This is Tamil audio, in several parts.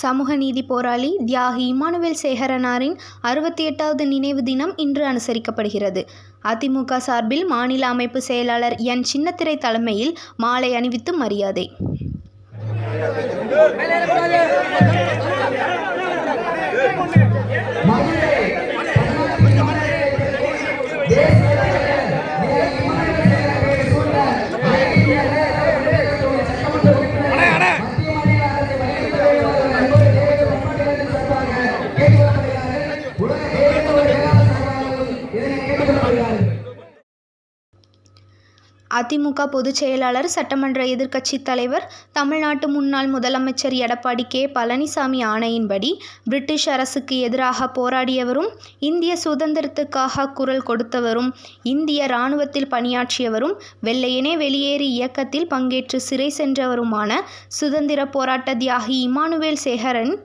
சமூக நீதி போராளி தியாகி இமானுவேல் சேகரனாரின் அறுபத்தி எட்டாவது நினைவு தினம் இன்று அனுசரிக்கப்படுகிறது. அதிமுக சார்பில் மாநில அமைப்பு செயலாளர் என். சின்னத்திரை தலைமையில் மாலை அணிவித்து மரியாதை. அதிமுக பொதுச் செயலாளர் சட்டமன்ற எதிர்க்கட்சித் தலைவர் தமிழ்நாட்டு முன்னாள் முதலமைச்சர் எடப்பாடி கே. பழனிசாமி ஆணையின்படி பிரிட்டிஷ் அரசுக்கு எதிராக போராடியவரும் இந்திய சுதந்திரத்துக்காக குரல் கொடுத்தவரும் இந்திய இராணுவத்தில் பணியாற்றியவரும் வெள்ளையனே வெளியேறி இயக்கத்தில் பங்கேற்று சிறை சென்றவருமான சுதந்திர போராட்ட தியாகி இமானுவேல் சேகரன்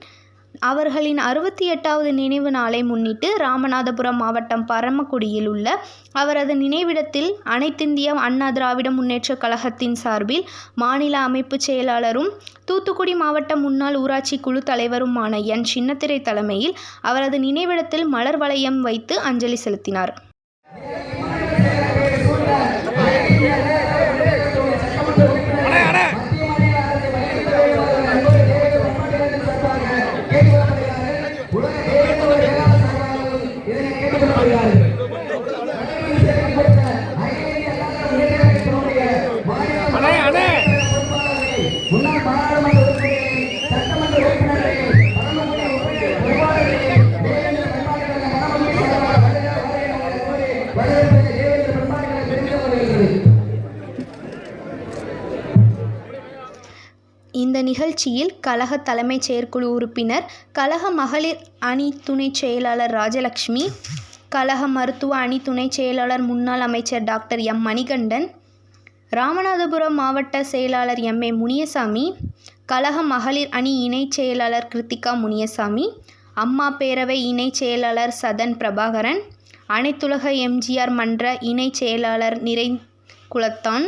அவர்களின் அறுபத்தி எட்டாவது நினைவு நாளை முன்னிட்டு ராமநாதபுரம் மாவட்டம் பரமக்குடியில் உள்ள அவரது நினைவிடத்தில் அனைத்திந்திய அண்ணா திராவிட முன்னேற்றக் கழகத்தின் சார்பில் மாநில அமைப்புச் செயலாளரும் தூத்துக்குடி மாவட்ட முன்னாள் ஊராட்சி குழு தலைவருமான என் சின்னத்திரை தலைமையில் அவரது நினைவிடத்தில் மலர் வளையம் வைத்து அஞ்சலி செலுத்தினார். இந்த நிகழ்ச்சியில் கழக தலைமைச் செயற்குழு உறுப்பினர் கழக மகளிர் அணி துணைச் செயலாளர் ராஜலட்சுமி கழக மருத்துவ அணி துணைச் செயலாளர் முன்னாள் அமைச்சர் டாக்டர் எம். மணிகண்டன் ராமநாதபுரம் மாவட்ட செயலாளர் எம். ஏ. முனியசாமி கழக மகளிர் அணி இணைச் செயலாளர் கிருத்திகா முனியசாமி அம்மா பேரவை இணைச் செயலாளர் சதன் பிரபாகரன் அனைத்துலக எம்ஜிஆர் மன்ற இணைச் செயலாளர் நிறை குலத்தான்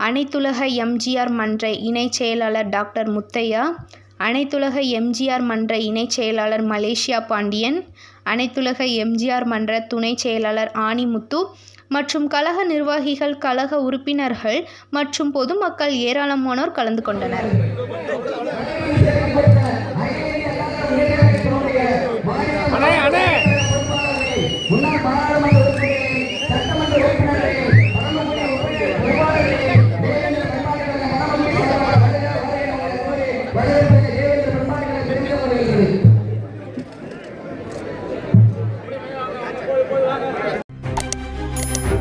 அனைத்துலக எம்ஜிஆர் மன்ற இணைச் செயலாளர் டாக்டர் முத்தையா அனைத்துலக எம்ஜிஆர் மன்ற இணைச் செயலாளர் மலேசியா பாண்டியன் அனைத்துலக எம்ஜிஆர் மன்ற துணைச் செயலாளர் ஆணிமுத்து மற்றும் கழக நிர்வாகிகள் கழக உறுப்பினர்கள் மற்றும் பொதுமக்கள் ஏராளமானோர் கலந்து கொண்டனர்.